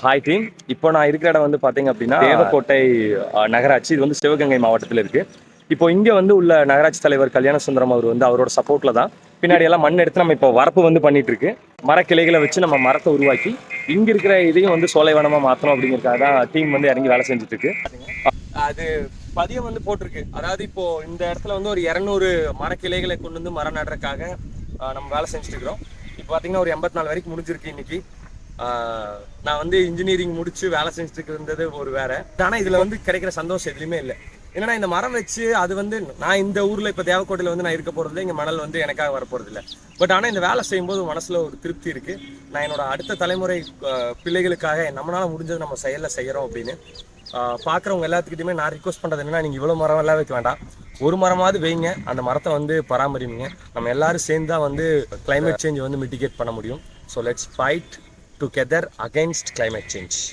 Hi team இப்போ நான் இருக்கிற இடம் வந்து பார்த்தீங்க அப்படின்னா தேவக்கோட்டை நகராட்சி. இது வந்து சிவகங்கை மாவட்டத்தில் இருக்கு. இப்போ இங்கே வந்து உள்ள நகராட்சி தலைவர் கல்யாண சுந்தரம் அவர் வந்து அவரோட சப்போர்ட்ல தான் பின்னாடி எல்லாம் மண் எடுத்து நம்ம இப்போ வரப்பு வந்து பண்ணிட்டு இருக்கு மரக்கிளைகளை வச்சு நம்ம மரத்தை உருவாக்கி இங்க இருக்கிற இதையும் வந்து சோலைவனமா மாற்றணும் அப்படிங்கிறதுக்காக தான் டீம் வந்து இறங்கி வேலை செஞ்சுட்டு இருக்கு அது பதியம் வந்து போட்டிருக்கு. அதாவது இப்போ இந்த இடத்துல வந்து ஒரு இரநூறு மரக்கிளைகளை கொண்டு வந்து மரம் நடுறதுக்காக நம்ம வேலை செஞ்சுட்டு இருக்கிறோம் இப்போ பார்த்தீங்கன்னா ஒரு எண்பத்தி நாலு வரைக்கும் முடிஞ்சிருக்கு இன்னைக்கு. நான் வந்து இன்ஜினியரிங் முடிச்சு வேலை செஞ்சுட்டு இருந்தது ஒரு வேற. ஆனால் இதுல வந்து கிடைக்கிற சந்தோஷம் எதுலையுமே இல்லை. என்னன்னா இந்த மரம் வச்சு அது வந்து நான் இந்த ஊர்ல இப்ப தேவக்கோட்டையில வந்து நான் இருக்க போறது இல்ல இங்க மணல் வந்து எனக்காக வரப்போகிறதில்ல பட் ஆனால் இந்த வேலை செய்யும்போது மனசுல ஒரு திருப்தி இருக்கு. நான் என்னோட அடுத்த தலைமுறை பிள்ளைகளுக்காக நம்மளால முடிஞ்சது நம்ம செயலில் செய்கிறோம் அப்படின்னு. பார்க்குறவங்க எல்லாத்துக்கிட்டையுமே நான் ரிக்வஸ்ட் பண்ணுறது என்னன்னா நீங்கள் இவ்வளோ மரம் எல்லாம் வைக்க வேண்டாம். ஒரு மரமாவது வைங்க. அந்த மரத்தை வந்து பராமரிங்க. நம்ம எல்லாரும் சேர்ந்து தான் வந்து கிளைமேட் சேஞ்ச் வந்து மிட்டிகேட் பண்ண முடியும். So let's fight together against climate change.